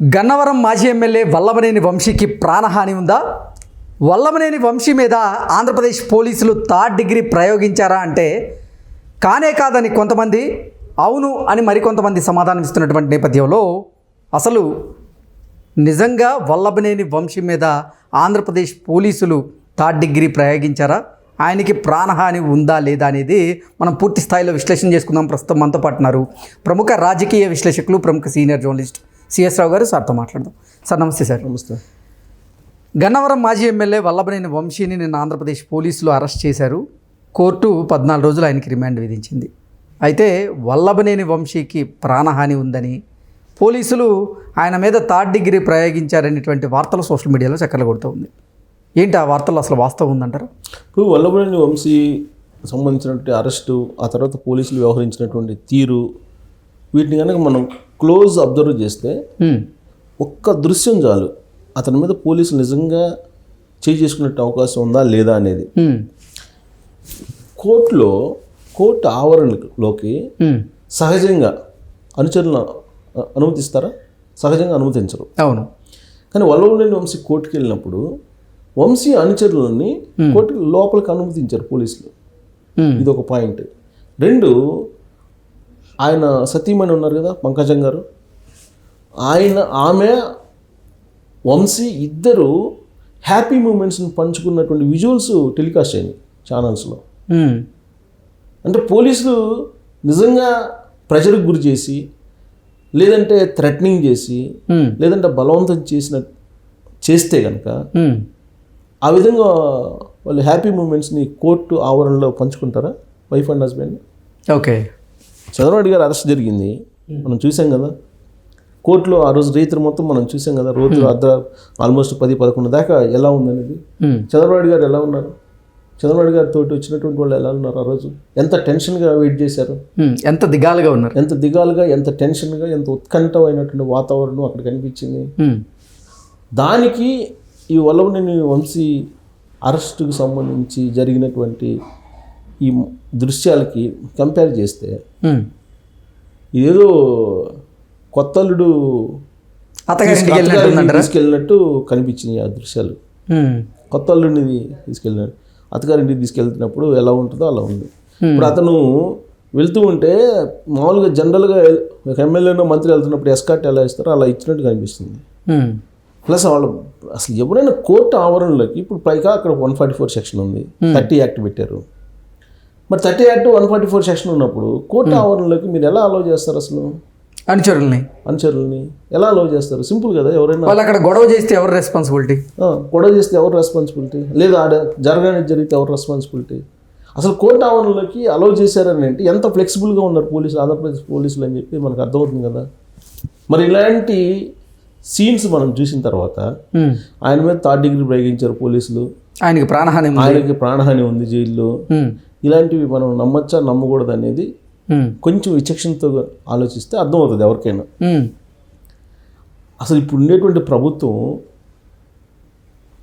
గన్నవరం మాజీ ఎమ్మెల్యే వల్లభనేని వంశీకి ప్రాణహాని ఉందా? వల్లభనేని వంశీ మీద ఆంధ్రప్రదేశ్ పోలీసులు థర్డ్ డిగ్రీ ప్రయోగించారా అంటే కానే కాదని కొంతమంది అవును అని మరికొంతమంది సమాధానం ఇస్తున్నటువంటి నేపథ్యంలో అసలు నిజంగా వల్లభనేని వంశీ మీద ఆంధ్రప్రదేశ్ పోలీసులు థర్డ్ డిగ్రీ ప్రయోగించారా? ఆయనకి ప్రాణహాని ఉందా లేదా అనేది మనం పూర్తి స్థాయిలో విశ్లేషణ చేసుకుందాం. ప్రస్తుతం మనతో పాటున్నారు ప్రముఖ రాజకీయ విశ్లేషకులు ప్రముఖ సీనియర్ జర్నలిస్ట్ సిఎస్ రావు గారు సార్తో మాట్లాడదాం. సార్ నమస్తే సార్. నమస్తే. గన్నవరం మాజీ ఎమ్మెల్యే వల్లభనేని వంశీని నిన్న ఆంధ్రప్రదేశ్ పోలీసులు అరెస్ట్ చేశారు. కోర్టు పద్నాలుగు రోజులు ఆయనకి రిమాండ్ విధించింది. అయితే వల్లభనేని వంశీకి ప్రాణహాని ఉందని పోలీసులు ఆయన మీద థర్డ్ డిగ్రీ ప్రయోగించారనేటువంటి వార్తలు సోషల్ మీడియాలో చక్కర్లు కొడుతూ ఉంది. ఏంటి ఆ వార్తలు అసలు వాస్తవం ఉందంటారా? ఇప్పుడు వల్లభనేని వంశీ సంబంధించినటువంటి అరెస్టు ఆ తర్వాత పోలీసులు వ్యవహరించినటువంటి తీరు వీటిని కనుక మనం క్లోజ్ అబ్జర్వ్ చేస్తే. ఒక్క దృశ్యం చాలు అతని మీద పోలీసులు నిజంగా చేయి చేసుకునే అవకాశం ఉందా లేదా అనేది. కోర్టులో కోర్టు ఆవరణలోకి. సహజంగా అనుచరులను అనుమతిస్తారా సహజంగా అనుమతించరు అవును కానీ వల్లభనేని వంశీ కోర్టుకి వెళ్ళినప్పుడు వంశీ అనుచరులని కోర్టు లోపలికి అనుమతించారు పోలీసులు. ఇది ఒక పాయింట్ రెండు ఆయన సతీమణి ఉన్నారు కదా పంకజం గారు ఆయన ఆమె వంశీ ఇద్దరు హ్యాపీ మూమెంట్స్ని పంచుకున్నటువంటి విజువల్స్ టెలికాస్ట్ అయినాయి ఛానల్స్లో. అంటే పోలీసులు నిజంగా ప్రెషర్కి గురి చేసి లేదంటే థ్రెటనింగ్ చేసి. లేదంటే బలవంతం చేసిన చేస్తే కనుక. ఆ విధంగా వాళ్ళు హ్యాపీ మూమెంట్స్ని కోర్టు ఆవరణలో పంచుకుంటారా wife and husband okay Chandrababu గారు అరెస్ట్ జరిగింది. మనం చూసాం కదా. కోర్టులో ఆ రోజు రైతులు మొత్తం మనం చూసాం కదా. రోజు అర్ధ ఆల్మోస్ట్ పది పదకొండు దాకా ఎలా ఉందనేది. హ్మ్. చంద్రబాబు గారు ఎలా ఉన్నారు? చంద్రబాబు గారి తోటి వచ్చినటువంటి వాళ్ళు ఎలా ఉన్నారు ఆ రోజు? ఎంత టెన్షన్గా వెయిట్ చేశారు? హ్మ్. ఎంత దిగాలుగా ఉన్నారు? ఎంత దిగాలుగా ఎంత టెన్షన్గా ఎంత ఉత్కంఠమైనటువంటి వాతావరణం అక్కడ కనిపించింది. దానికి ఈ వల్లభనేని వంశీ అరెస్టుకు సంబంధించి జరిగినటువంటి ఈ దృశ్యాలకి కంపేర్ చేస్తే. ఇదేదో అత్తగారింటికి వెళ్ళినట్టుందంటారా తీసుకెళ్ళినట్టు కనిపించినాయి ఆ దృశ్యాలు. కొత్త అల్లుడిని తీసుకెళ్ళినాడు. అత్తగారింటికి తీసుకెళ్తున్నప్పుడు ఎలా ఉంటుందో అలా ఉంది. ఇప్పుడు అతను వెళ్తూ ఉంటే మామూలుగా జనరల్గా ఒక ఎమ్మెల్యేనో మంత్రి వెళ్తున్నప్పుడు ఎస్కాట్ ఎలా ఇస్తారో అలా ఇచ్చినట్టు కనిపిస్తుంది. ప్లస్ వాళ్ళు అసలు ఎవరైనా కోర్టు ఆవరణలోకి ఇప్పుడు పైగా అక్కడ వన్ ఫార్టీ ఫోర్ సెక్షన్ ఉంది థర్టీ యాక్ట్ పెట్టారు. మరి thirty act one forty four section ఉన్నప్పుడు కోర్టు ఆవరణలోకి మీరు ఎలా అలౌ చేస్తారు అసలు? అనుచరుల్ని. అనుచరులని. ఎలా అలౌ చేస్తారు? సింపుల్ కదా ఎవరైనా వాళ్ళు అక్కడ గొడవ చేస్తే ఎవరు రెస్పాన్సిబిలిటీ గొడవ చేస్తే ఎవరు రెస్పాన్సిబిలిటీ లేదా ఆడ జరగడానికి జరిగితే ఎవరు రెస్పాన్సిబిలిటీ అసలు కోర్టు ఆవరణలోకి అలౌ చేశారని అంటే ఎంత ఫ్లెక్సిబుల్గా ఉన్నారు పోలీసులు ఆంధ్రప్రదేశ్ పోలీసులు అని చెప్పి మనకు అర్థమవుతుంది కదా? మరి ఇలాంటి సీన్స్ మనం చూసిన తర్వాత ఆయన మీద థర్డ్ డిగ్రీ ప్రయోగించారు పోలీసులు. ఆయనకి ప్రాణహాని ఆయనకి ప్రాణహాని ఉంది జైల్లో. హ్మ్. ఇలాంటివి మనం నమ్మచ్చా నమ్మకూడదు అనేది. కొంచెం విచక్షణతో ఆలోచిస్తే అర్థమవుతుంది ఎవరికైనా. అసలు ఇప్పుడు ఉండేటువంటి ప్రభుత్వం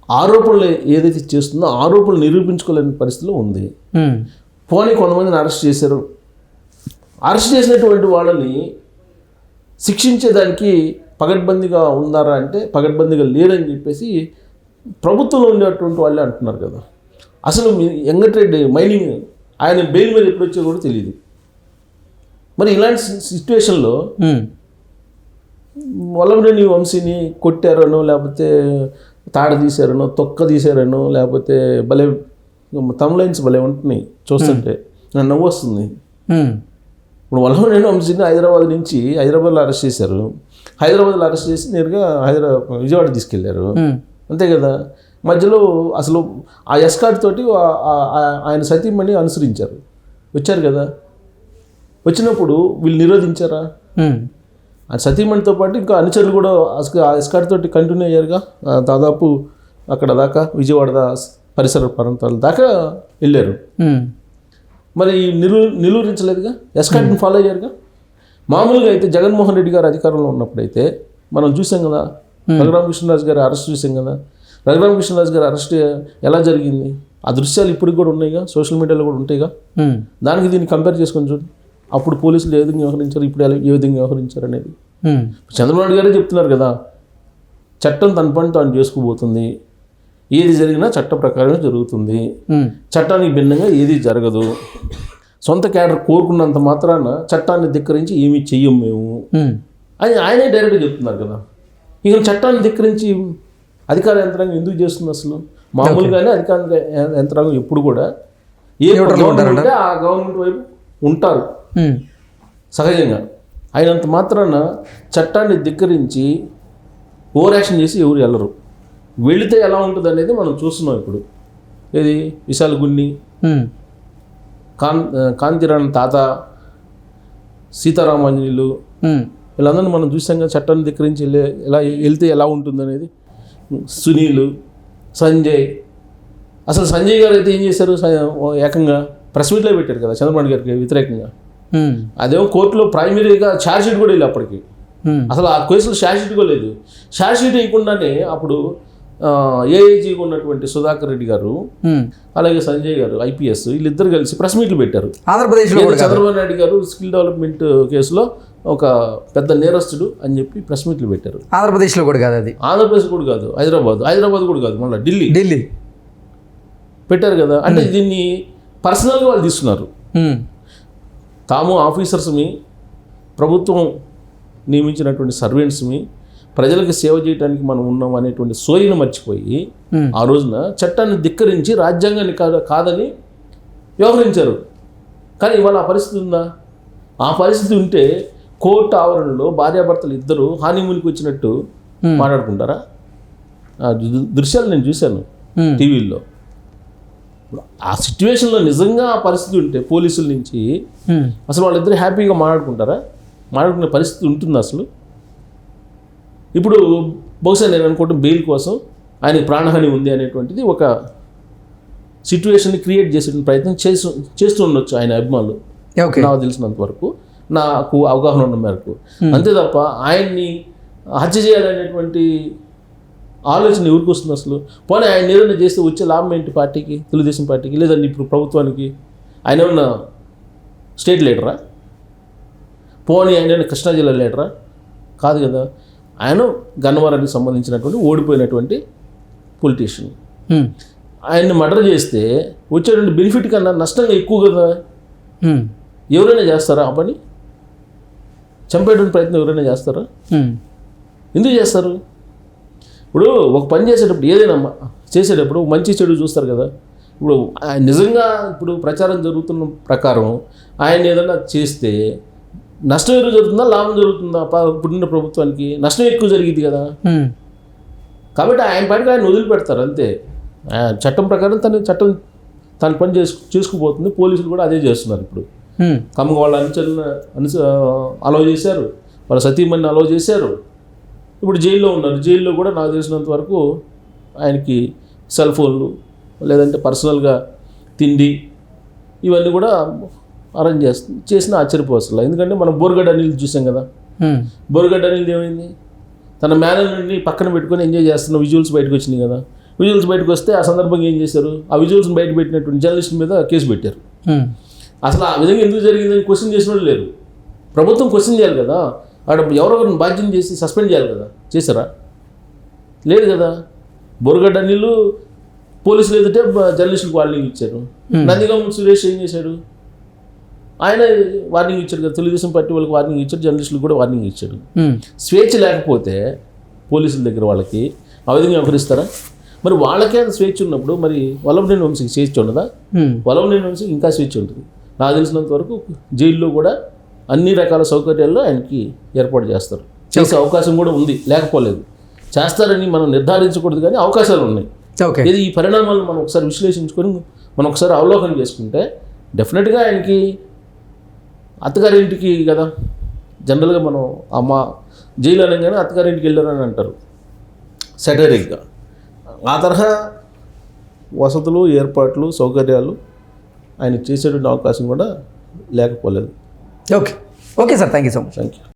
ఆరోపణలు ఏదైతే చేస్తుందో ఆరోపణలు నిరూపించుకోలేని పరిస్థితిలో ఉంది. పోనీ కొంతమందిని అరెస్ట్ చేశారు అరెస్ట్ చేసినటువంటి వాళ్ళని శిక్షించేదానికి పగడ్బందీగా ఉన్నారా అంటే పగడ్బందీగా లేరని చెప్పేసి ప్రభుత్వంలో ఉండేటువంటి వాళ్ళే అంటున్నారు కదా అసలు మీ వెంకటరెడ్డి మైనింగ్ ఆయన బెయిల్ మీద ఎప్పుడు వచ్చారో కూడా తెలియదు మరి ఇలాంటి సిచ్యువేషన్లో. వల్లభనేని వంశీని కొట్టారనో లేకపోతే తాడ తీశారనో తొక్క తీశారనో లేకపోతే భలే తమ్లైన్స్ భలే ఉంటున్నాయి. చూస్తుంటే నాకు నవ్వు వస్తుంది. ఇప్పుడు వల్లభనేని వంశీని హైదరాబాద్ నుంచి హైదరాబాద్లో అరెస్ట్ చేశారు. హైదరాబాద్లో అరెస్ట్ చేసి నేరుగా హైదరాబాద్ విజయవాడ తీసుకెళ్ళారు. అంతే కదా? మధ్యలో అసలు ఆ ఎస్కాట్ తోటి ఆయన సతీమణి అనుసరించారు. వచ్చారు కదా? వచ్చినప్పుడు వీళ్ళు నిరోధించారా. ఆ సతీమణితో పాటు ఇంకా అనుచరులు కూడా ఆ ఎస్కాట్ తోటి కంటిన్యూ అయ్యారుగా? దాదాపు అక్కడ దాకా విజయవాడ పరిసర ప్రాంతాల దాకా వెళ్ళారు. మరి నిలు నిలువరించలేదుగా? ఎస్కాట్ని ఫాలో అయ్యారుగా? మామూలుగా అయితే జగన్మోహన్ రెడ్డి గారు అధికారంలో ఉన్నప్పుడైతే మనం చూసాం కదా? రఘురామకృష్ణరాజు గారి అరెస్ట్ చూసాం కదా? రఘురామకృష్ణరాజు గారి అరెస్ట్ ఎలా జరిగింది? ఆ దృశ్యాలు ఇప్పటికి కూడా ఉన్నాయిగా? సోషల్ మీడియాలో కూడా ఉంటాయిగా. దానికి దీన్ని కంపేర్ చేసుకొని చూడు. అప్పుడు పోలీసులు ఏ విధంగా వ్యవహరించారు? ఇప్పుడు ఏ విధంగా వ్యవహరించారు అనేది. చంద్రబాబు నాయుడు గారే చెప్తున్నారు కదా చట్టం తన పని తాను చేసుకుపోతుంది. ఏది జరిగినా చట్ట ప్రకారమే జరుగుతుంది. చట్టానికి భిన్నంగా ఏది జరగదు. సొంత క్యాడర్ కోరుకున్నంత మాత్రాన చట్టాన్ని ధిక్కరించి ఏమీ చెయ్యం మేము. అని ఆయనే డైరెక్ట్గా చెప్తున్నారు కదా. ఇక చట్టాన్ని ధిక్కరించి అధికార యంత్రాంగం ఎందుకు చేస్తుంది అసలు? మామూలుగానే అధికార యంత్రాంగం ఎప్పుడు కూడా ఏ గవర్నమెంట్ ఆ గవర్నమెంట్ వైపు ఉంటారు. సహజంగా. అయినంత మాత్రాన చట్టాన్ని ధిక్కరించి ఓవర్ యాక్షన్ చేసి ఎవరు వెళ్ళరు. వెళితే ఎలా ఉంటుంది అనేది మనం చూస్తున్నాం ఇప్పుడు. ఏది? విశాల గున్ని కాన్ కాంతిరాణ్ తాత సీతారామాంజనేయులు ఉమ్, వీళ్ళందరినీ మనం చూసాం కదా చట్టాన్ని ధిక్కరించి వెళ్ళే ఎలా వెళ్తే ఎలా ఉంటుంది అనేది సునీల్ సంజయ్. అసలు సంజయ్ గారు అయితే ఏం చేశారు? ఏకంగా ప్రెస్ మీట్లో పెట్టారు కదా చంద్రబాబు గారికి వ్యతిరేకంగా. అదేమో కోర్టులో ప్రైమరీగా ఛార్జ్ షీట్ కూడా వెళ్ళి అప్పటికి. అసలు ఆ కేసులో ఛార్జ్ షీట్ కూడా లేదు. ఛార్జ్ షీట్ వేయకుండానే అప్పుడు ఏఐజీగా ఉన్నటువంటి సుధాకర్ రెడ్డి గారు. అలాగే సంజయ్ గారు ఐపీఎస్ వీళ్ళిద్దరు కలిసి ప్రెస్ మీట్లు పెట్టారు. కాదు. చంద్రబాబు నాయుడు గారు స్కిల్ డెవలప్మెంట్ కేసులో ఒక పెద్ద నేరస్తుడు అని చెప్పి ప్రెస్ మీట్లు పెట్టారు. ఆంధ్రప్రదేశ్లో కూడా కాదు అది. ఆంధ్రప్రదేశ్ కూడా కాదు హైదరాబాద్. హైదరాబాద్ కూడా కాదు మళ్ళీ ఢిల్లీ. ఢిల్లీ. పెట్టారు కదా అంటే దీన్ని పర్సనల్గా వాళ్ళు తీసుకున్నారు. తాము ఆఫీసర్స్మి ప్రభుత్వం నియమించినటువంటి సర్వెంట్స్మి ప్రజలకు సేవ చేయడానికి మనం ఉన్నాం అనేటువంటి సోయిని మర్చిపోయి ఆ రోజున చట్టాన్ని ధిక్కరించి రాజ్యాంగాన్ని కాదు కాదని వ్యవహరించారు. కానీ ఇవాళ ఆ పరిస్థితి ఉందా? ఆ పరిస్థితి ఉంటే కోర్టు ఆవరణలో భార్యాభర్తలు ఇద్దరు హానీమూన్కి వచ్చినట్టు Hmm. మాట్లాడుకుంటారా? దృశ్యాలు నేను చూశాను ఉమ్, టీవీల్లో. ఆ సిచ్యువేషన్లో నిజంగా ఆ పరిస్థితి ఉంటే పోలీసుల నుంచి ఉమ్, అసలు వాళ్ళిద్దరు హ్యాపీగా మాట్లాడుకుంటారా? మాట్లాడుకునే పరిస్థితి ఉంటుంది అసలు? ఇప్పుడు బహుశా నేను అనుకుంటాం బెయిల్ కోసం ఆయన ప్రాణహాని ఉంది అనేటువంటిది ఒక సిచ్యువేషన్ని క్రియేట్ చేసే ప్రయత్నం చేస్తూ చేస్తూ ఉండొచ్చు ఆయన అభిమానులు. నాకు తెలిసినంత వరకు. నాకు అవగాహన ఉన్న మేరకు. అంతే తప్ప ఆయన్ని హత్య చేయాలనేటువంటి ఆలోచన ఎవరికి వస్తుంది అసలు? పోనీ ఆయన ఏదైనా చేస్తే వచ్చే లాభం ఏంటి పార్టీకి తెలుగుదేశం పార్టీకి లేదండి ఇప్పుడు ప్రభుత్వానికి? ఆయన ఏమన్నా స్టేట్ లీడరా? పోనీ ఆయన ఏమైనా కృష్ణా జిల్లా లీడరా? కాదు కదా. ఆయన గన్నవరానికి సంబంధించినటువంటి ఓడిపోయినటువంటి పొలిటీషియన్. ఉమ్, ఆయన్ని మర్డర్ చేస్తే వచ్చేటువంటి బెనిఫిట్ కన్నా నష్టంగా ఎక్కువ కదా. ఉమ్, ఎవరైనా చేస్తారా ఆ పని? చంపేటువంటి ప్రయత్నం ఎవరైనా చేస్తారా? ఎందుకు చేస్తారు? ఇప్పుడు ఒక పని చేసేటప్పుడు ఏదైనా చేసేటప్పుడు మంచి చెడు చూస్తారు కదా. ఇప్పుడు ఆయన నిజంగా ఇప్పుడు ప్రచారం జరుగుతున్న ప్రకారం ఆయన ఏదైనా చేస్తే నష్టం ఎక్కువ జరుగుతుందా లాభం జరుగుతుందా? ఇప్పుడున్న ప్రభుత్వానికి నష్టం ఎక్కువ జరిగింది కదా. కాబట్టి ఆయన పనికి ఆయన వదిలిపెడతారు అంతే. చట్టం ప్రకారం తన చట్టం తన పని చేసుకు చేసుకుపోతుంది పోలీసులు కూడా అదే చేస్తున్నారు ఇప్పుడు. కమ్మ వాళ్ళ అనుచరులను అనుస అలౌ చేశారు. వాళ్ళ సతీమణిని అలౌ చేశారు. ఇప్పుడు జైల్లో ఉన్నారు. జైల్లో కూడా నాకు తెలిసినంత వరకు ఆయనకి సెల్ ఫోన్లు లేదంటే పర్సనల్గా తిండి ఇవన్నీ కూడా అరేంజ్ చేస్తు చేసిన ఆశ్చర్యపోవసలు ఎందుకంటే మనం బోర్గడ్డ అనిల్ చూసాం కదా. ఉమ్, బోర్గడ్డ అనిల్ ఏమైంది? తన మేనల్ని పక్కన పెట్టుకొని ఎంజాయ్ చేస్తున్న విజువల్స్ బయటకు వచ్చినాయి కదా. విజువల్స్ బయటకు వస్తే ఆ సందర్భంగా ఏం చేశారు? ఆ విజువల్స్ని బయట పెట్టినటువంటి జర్నలిస్ట్ మీద కేసు పెట్టారు. అసలు ఆ విధంగా ఎందుకు జరిగిందని క్వశ్చన్ చేసిన వాళ్ళు లేరు. ప్రభుత్వం క్వశ్చన్ చేయాలి కదా. ఆడ ఎవరెవరిని బాధ్యం చేసి సస్పెండ్ చేయాలి కదా. చేశారా? లేదు కదా. బొరగడ్డ నీళ్ళు పోలీసులు ఎదుటే జర్నలిస్టులకు వార్నింగ్ ఇచ్చారు. నందిగం సురేష్ ఏం చేశాడు? ఆయన వార్నింగ్ ఇచ్చాడు కదా. తెలుగుదేశం పార్టీ వాళ్ళకి వార్నింగ్ ఇచ్చాడు జర్నలిస్టులకు కూడా వార్నింగ్ ఇచ్చాడు. స్వేచ్ఛ లేకపోతే పోలీసుల దగ్గర వాళ్ళకి ఆ విధంగా వ్యవహరిస్తారా? మరి వాళ్ళకే స్వేచ్ఛ ఉన్నప్పుడు మరి వల్లభనేని వంశీకి స్వేచ్ఛ ఉండదా? ఉమ్, వలవనేని వంశీ ఇంకా స్వేచ్ఛ ఉంటుంది. నాకు తెలిసినంత వరకు జైల్లో కూడా అన్ని రకాల సౌకర్యాల్లో ఆయనకి ఏర్పాటు చేస్తారు. చేసే అవకాశం కూడా ఉంది లేకపోలేదు. చేస్తారని మనం నిర్ధారించకూడదు కానీ అవకాశాలు ఉన్నాయి. ఓకే. ఇది ఈ పరిణామాలను మనం ఒకసారి విశ్లేషించుకొని మనం ఒకసారి అవలోకనం చేసుకుంటే డెఫినెట్గా ఆయనకి అత్తగారింటికి కదా జనరల్గా మనం అమ్మ జైలు అనగానే అత్తగారింటికి వెళ్ళారని అంటారు. సెటరిక్గా ఆ తరహా వసతులు ఏర్పాట్లు సౌకర్యాలు ఆయన చేసేటువంటి అవకాశం కూడా లేకపోలేదు. Okay okay sir thank you so much thank you